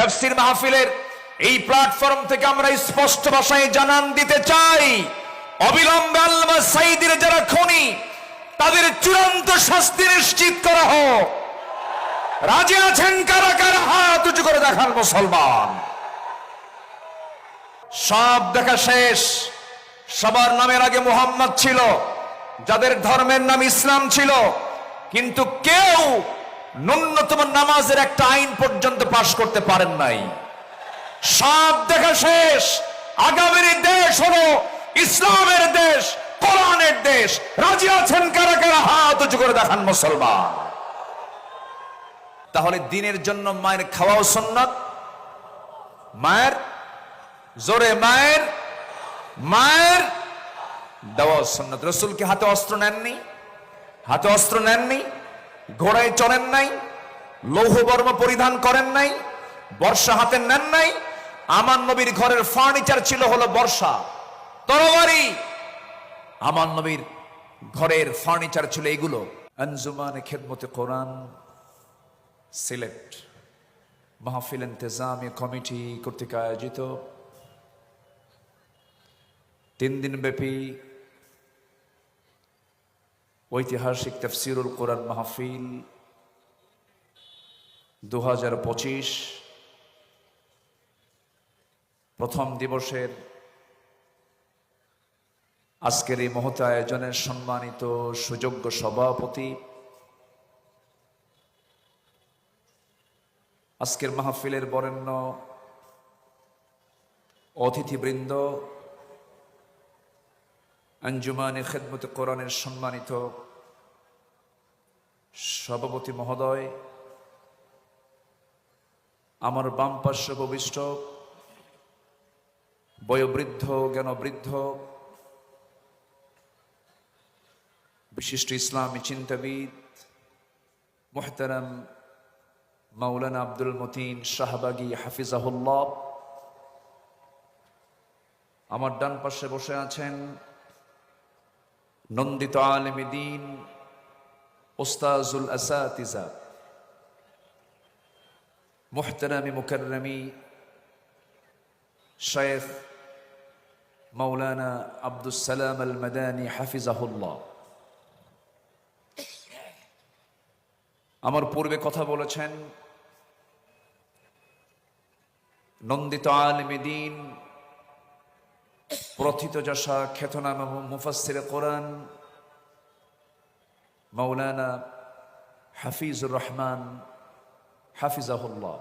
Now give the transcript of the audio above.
তাফসীর মাহফিলের এই প্ল্যাটফর্ম থেকে আমরা স্পষ্ট ভাষায় জানান দিতে চাই। অবিলম্বে আল্লামা সাইদির যারা খনি, তাদের চূড়ান্ত শাস্তি নিশ্চিত করা হোক। রাজি আছেন কারা কারা? হাত উঁচু করে দেখান মুসলমান। সব দেখা শেষ। সবার নামের আগে মোহাম্মদ ছিল, যাদের ধর্মের নাম ইসলাম ছিল। কিন্তু কেউ ন্যূনতম নামাজের একটা আইন পর্যন্ত পাশ করতে পারেন নাই। সব দেখা শেষ। আগামীর দেশ হলো ইসলামের দেশ, কোরআনের দেশ। রাজি আছেন কারা কারা? হাত উঁচু করে দেখান মুসলমান। তাহলে দিনের জন্য মায়ের খাওয়াও সন্ন্যত মায়ের জোরে মায়ের মায়ের দেওয়া সন্ন্যত রসুল কি হাতে অস্ত্র নেননি? হাতে অস্ত্র নেননি? ঘোড়ায় চড়েন নাই লৌহ বর্ম পরিধান করেন নাই, বর্ষা হাতে নেন নাই। আমার নবীর ঘরের ফার্নিচার ছিল হলো বর্ষা। তরবারি। আমার নবীর ঘরের ফার্নিচার ছিল এগুলো। আঞ্জুমানে খেদমতে কোরআন, সিলেট, মাহফিল ইন্তজামী কমিটি কর্তৃক আয়োজিত। তিন দিন ব্যাপী ঐতিহাসিক তফসিরুল কোরআন মাহফিল দু প্রথম দিবসের আজকের এই মহত আয়োজনের সম্মানিত সুযোগ্য সভাপতি আজকের মাহফিলের বরেণ্য অতিথিবৃন্দ, আঞ্জুমানে খেদমত কোরআনের সম্মানিত সভাপতি মহোদয়, আমার বাম পার্শ্ব ভবিষ্ঠ বয়োবৃদ্ধ, জ্ঞানবৃদ্ধ, বিশিষ্ট ইসলামী চিন্তাবিদ, মোহতারাম মাওলানা আব্দুল মতিন শাহবাগী হাফিজাহুল্লাহ, আমার ডান পাশে বসে আছেন নন্দিত আলম ওস্তাজুল আসাতিজা। মোহতারামি মুকরমি শেখ মৌলানা আব্দুল সালাম আল মাদানী হাফিজাহুল্লাহ। আমার পূর্বে কথা বলেছেন নন্দিত আলমী দিন প্রথিত যশা খ্যাতনামা মুফাসির কোরআন মৌলানা হাফিজুর রহমান হাফিজাহুল্লাহ